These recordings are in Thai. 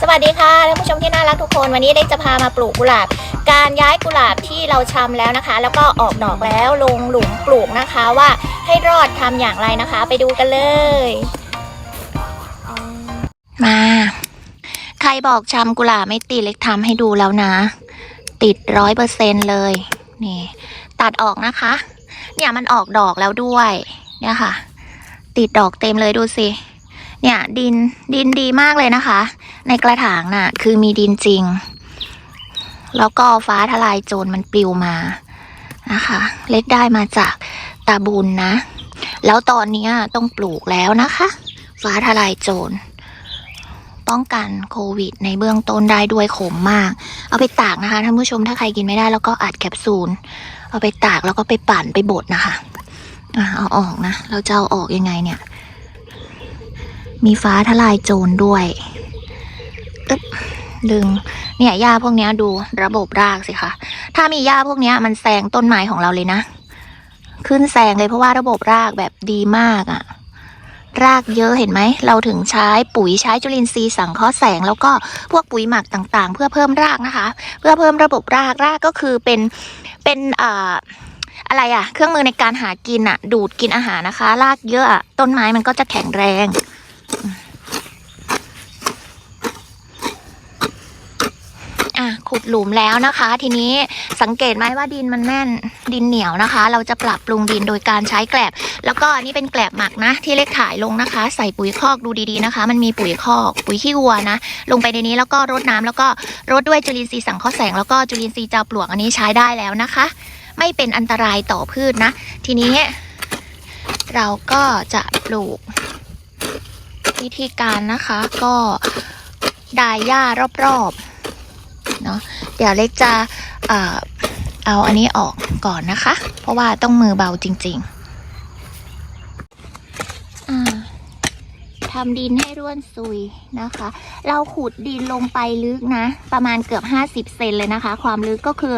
สวัสดีค่ะท่านผู้ชมที่น่ารักทุกคนวันนี้ได้จะพามาปลูกกุหลาบ การย้ายกุหลาบที่เราชำแล้วนะคะ แล้วก็ออกดอกแล้วลงหลุมปลูกนะคะว่าให้รอดทำอย่างไรนะคะ ไปดูกันเลยมาใครบอกชำกุหลาบไม่ติดเล็กทำให้ดูแล้วนะ ติดร้อยเปอร์เซ็นเลยนี่ ตัดออกนะคะ เนี่ยมันออกดอกแล้วด้วย เนี่ยค่ะ ติดดอกเต็มเลยดูสิ เนี่ยดินดินดีมากเลยนะคะ ในกระถางน่ะ คือมีดินจริง แล้วก็ฟ้าทลายโจรมันปลิวมานะคะ เล็กได้มาจากตาบุญนะ แล้วตอนนี้ต้องปลูกแล้วนะคะ ฟ้าทลายโจรป้องกันโควิด ในเบื้องต้นได้ด้วยขมมาก เอาไปตากนะคะท่านผู้ชมถ้าใครกินไม่ได้แล้วก็อัดแคปซูล เอาไปตากแล้วก็ไปปั่นไปบดนะคะอะเอาออกนะ เราจะเอาออกยังไงเนี่ย มีฟ้าทลายโจรด้วยดึง เนี่ยหญ้าพวกนี้ดูระบบรากสิคะ ถ้ามีหญ้าพวกนี้มันแซงต้นไม้ของเราเลยนะ ขึ้นแซงเลยเพราะว่าระบบรากแบบดีมากอะรากเยอะเห็นไหม เราถึงใช้ปุ๋ยใช้จุลินทรีย์สังเคราะห์แสง แล้วก็พวกปุ๋ยหมักต่างๆ เพื่อเพิ่มรากนะคะ เพื่อเพิ่มระบบรากรากก็คือเป็นเป็นอ่าอะไรอะเครื่องมือในการหากินอะดูดกินอาหารนะคะ รากเยอะต้นไม้มันก็จะแข็งแรง อะขุดหลุมแล้วนะคะ ทีนี้สังเกตไหมว่าดินมันแน่นดินเหนียวนะคะ เราจะปรับปรุงดินโดยการใช้แกลบ แล้วก็อันนี่เป็นแกลบหมักนะ ที่เล็กถ่ายลงนะคะ ใส่ปุ๋ยคอกดูดีๆนะคะ มันมีปุ๋ยคอกปุ๋ยขี้วัวนะ ลงไปในนี้แล้วก็รดน้ำแล้วก็รดด้วยจุลินทรีย์สังเคราะห์แสงแล้วก็จุลินทรีย์เจ้าปลวกอันนี้ใช้ได้แล้วนะคะ ไม่เป็นอันตรายต่อพืชนะ ทีนี้เราก็จะปลูก วิธีการนะคะก็ดายหญ้ารอบๆ เนาะเดี๋ยวเล็กจะเอ่อเอาอันนี้ออกก่อนนะคะ เพราะว่าต้องมือเบาจริงๆทำดินให้ร่วนซุยนะคะ เราขุดดินลงไปลึกนะ ประมาณเกือบ 50 เซนเลยนะคะ ความลึกก็คือ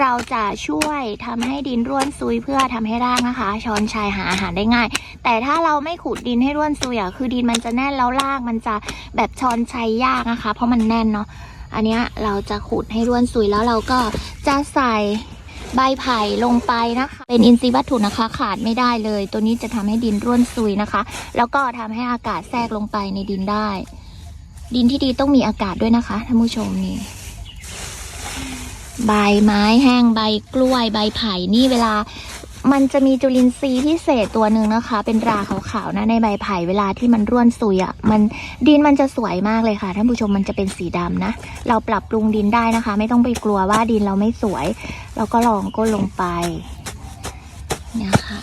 เราจะช่วยทำให้ดินร่วนซุยเพื่อทำให้รากนะคะ ช้อนชัยหาอาหารได้ง่าย แต่ถ้าเราไม่ขุดดินให้ร่วนซุยอะคือดินมันจะแน่นแล้วรากมันจะแบบช้อนชัยยากนะคะ เพราะมันแน่นเนาะ อันนี้เราจะขุดให้ร่วนซุยแล้วเราก็จะใส่ใบไผ่ลงไปนะคะ เป็นอินทรีย์วัตถุนะคะขาดไม่ได้เลย ตัวนี้จะทำให้ดินร่วนซุยนะคะ แล้วก็ทำให้อากาศแทรกลงไปในดินได้ ดินที่ดีต้องมีอากาศด้วยนะคะท่านผู้ชมนี่ใบไม้แห้งใบกล้วยใบไผ่นี่เวลา มันจะมีจุลินทรีย์พิเศษตัวหนึ่งนะคะ เป็นราขาวๆนะในใบไผ่เวลาที่มันร่วนซุยอะ่ะมันดินมันจะสวยมากเลยค่ะท่านผู้ชมมันจะเป็นสีดำนะ เราปรับปรุงดินได้นะคะ ไม่ต้องไปกลัวว่าดินเราไม่สวย เราก็ลองก้นลงไปเนี่ยค่ะ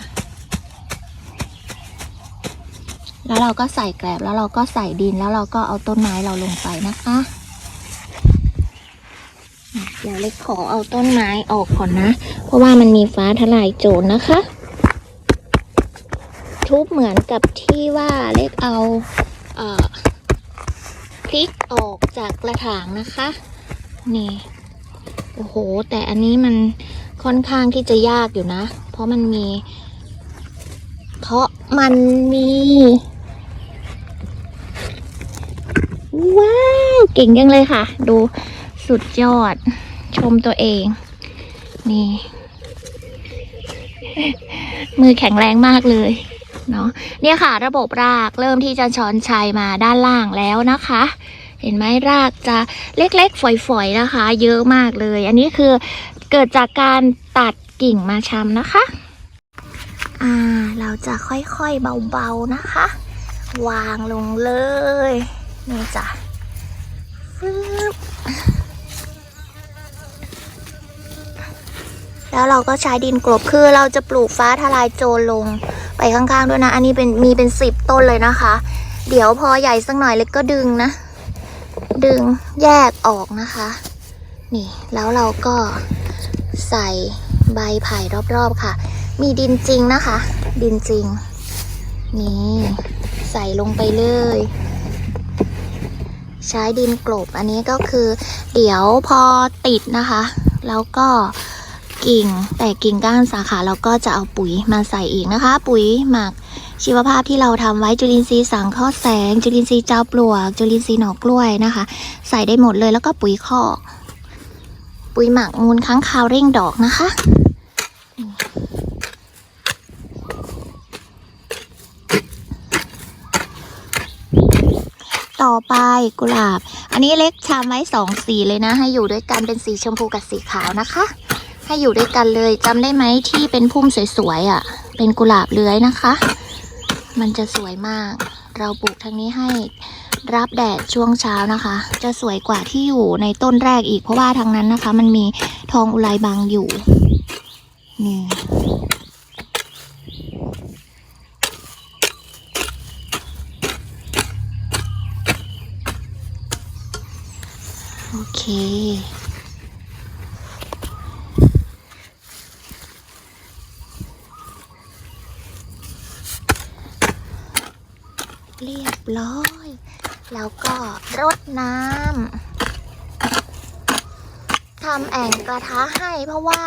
แล้วเราก็ใส่แกลบแล้วเราก็ใส่ดินแล้วเราก็เอาต้นไม้เราลงไปนะคะอะ เดี๋ยวเล็กขอเอาต้นไม้ออกก่อนนะ เพราะว่ามันมีฟ้าทลายโจรนะคะ ทุบเหมือนกับที่ว่าเล็กเอาเอ่อพลิกออกจากกระถางนะคะ นี่ โอ้โห แต่อันนี้มันค่อนข้างที่จะยากอยู่นะ เพราะมันมี เพราะมันมี ว้าว เก่งจังเลยค่ะ ดูสุดยอด ชมตัวเอง นี่ มือแข็งแรงมากเลยเนาะเนี่ยค่ะ ระบบรากเริ่มที่จะช้อนชัยมาด้านล่างแล้วนะคะ เห็นไหมรากจะเล็กๆ ฝอยๆนะคะ เยอะมากเลย อันนี้คือเกิดจากการตัดกิ่งมาชำนะคะอ่าเราจะค่อยๆเบาๆนะคะ วางลงเลยนี่จ้ะฟึบ แล้วเราก็ใช้ดินกลบคือเราจะปลูกฟ้าทลายโจรลงไปข้างๆด้วยนะ อันนี้เป็นมีเป็นสิบต้นเลยนะคะ เดี๋ยวพอใหญ่สักหน่อยเล็กก็ดึงนะ ดึงแยกออกนะคะ นี่แล้วเราก็ใส่ใบไผ่รอบๆค่ะ มีดินจริงนะคะ ดินจริง นี่ ใส่ลงไปเลย ใช้ดินกลบอันนี้ก็คือ เดี๋ยวพอติดนะคะ แล้วก็ กิ่ง แต่กิ่งก้านสาขาเราก็จะเอาปุ๋ยมาใส่อีกนะคะ ปุ๋ยหมักชีวภาพที่เราทำไว้จุลินทรีย์สังเคราะห์แสง จุลินทรีย์เจ้าปลวก จุลินทรีย์หนอกกล้วยนะคะ ใส่ได้หมดเลยแล้วก็ปุ๋ยคอกปุ๋ยหมักมูลค้างคาวเร่งดอกนะคะต่อไปกุหลาบ อันนี้เล็กชามไว้สองสีเลยนะ ให้อยู่ด้วยกันเป็นสีชมพูกับสีขาวนะคะ ให้อยู่ด้วยกันเลยจำได้ไหมที่เป็นพุ่มสวยๆอะ่ะ เป็นกุหลาบเลื้อยนะคะ มันจะสวยมาก เราปลูกทางนี้ให้รับแดดช่วงเช้านะคะ จะสวยกว่าที่อยู่ในต้นแรกอีกเพราะว่าทางนั้นนะคะ มันมีทองอุไรบังอยู่ นี่โอเค เรียบร้อย แล้วก็รดน้ำทำแอ่งกระทะให้เพราะว่า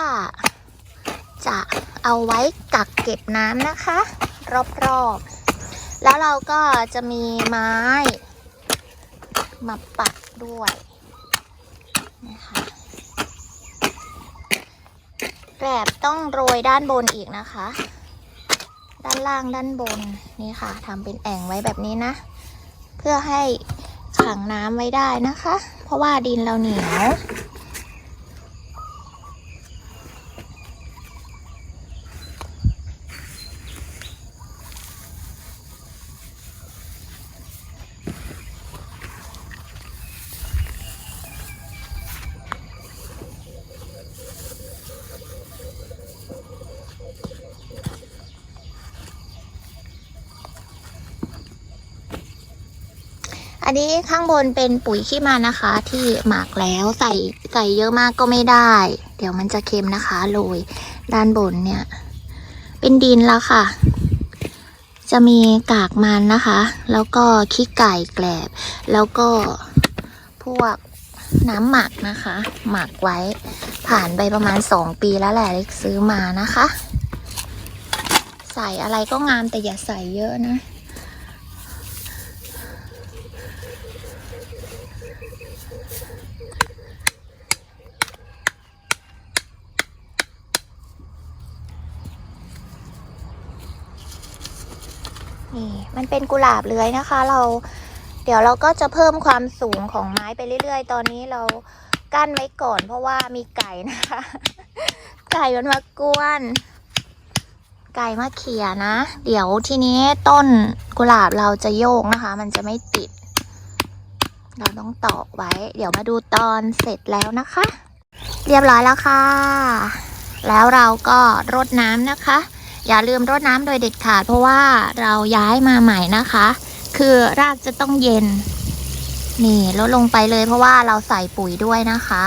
จะเอาไว้กักเก็บน้ำนะคะ รอบๆ แล้วเราก็จะมีไม้ มาปักด้วยนะคะแกลบต้องโรยด้านบนอีกนะคะ ด้านล่างด้านบนนี่ค่ะทำเป็นแอ่งไว้แบบนี้นะ เพื่อให้ขังน้ำไว้ได้นะคะ เพราะว่าดินเราเหนียว อันนี้ข้างบนเป็นปุ๋ยขี้มันนะคะ ที่หมักแล้วใส่ใส่เยอะมากก็ไม่ได้ เดี๋ยวมันจะเค็มนะคะโรยด้านบนเนี่ย เป็นดินแล้วค่ะ จะมีกากมันนะคะ แล้วก็ขี้ไก่แกลบ แล้วก็พวกน้ำหมักนะคะ หมักไว้ผ่านไปประมาณสองปีแล้วแหละเล็กซื้อมานะคะ ใส่อะไรก็งามแต่อย่าใส่เยอะนะ นี่มันเป็นกุหลาบเลื้อยนะคะ เราเดี๋ยวเราก็จะเพิ่มความสูงของไม้ไปเรื่อย ๆ ตอนนี้เรากั้นไว้ก่อน เพราะว่ามีไก่นะคะ ไก่มันมากวน ไก่มาเขี่ยนะ เดี๋ยวทีนี้ต้นกุหลาบเราจะโยกนะคะ มันจะไม่ติด เราต้องตอกไว้ เดี๋ยวมาดูตอนเสร็จแล้วนะคะ เรียบร้อยแล้วค่ะ แล้วเราก็รดน้ำนะคะ อย่าลืมรดน้ำโดยเด็ดขาด เพราะว่าเราย้ายมาใหม่นะคะ คือรากจะต้องเย็น นี่ลดลงไปเลยเพราะว่าเราใส่ปุ๋ยด้วยนะคะ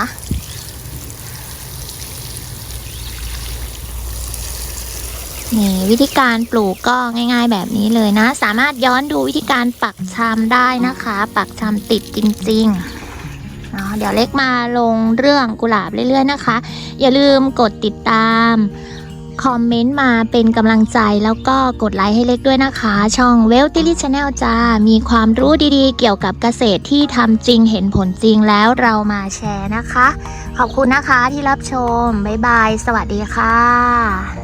นี่วิธีการปลูกก็ง่าย ๆ แบบนี้เลยนะ สามารถย้อนดูวิธีการปักชามได้นะคะ ปักชามติดจริงๆเนาะเดี๋ยวเล็กมาลงเรื่องกุหลาบเรื่อยๆนะคะ อย่าลืมกดติดตาม คอมเมนต์มาเป็นกำลังใจแล้วก็กดไลค์ให้เล็กด้วยนะคะ ช่องเวลติลิชแนลจ้า มีความรู้ดีๆ เกี่ยวกับเกษตรที่ทำจริงเห็นผลจริงแล้วเรามาแชร์นะคะ ขอบคุณนะคะที่รับชม บ๊ายบาย สวัสดีค่ะ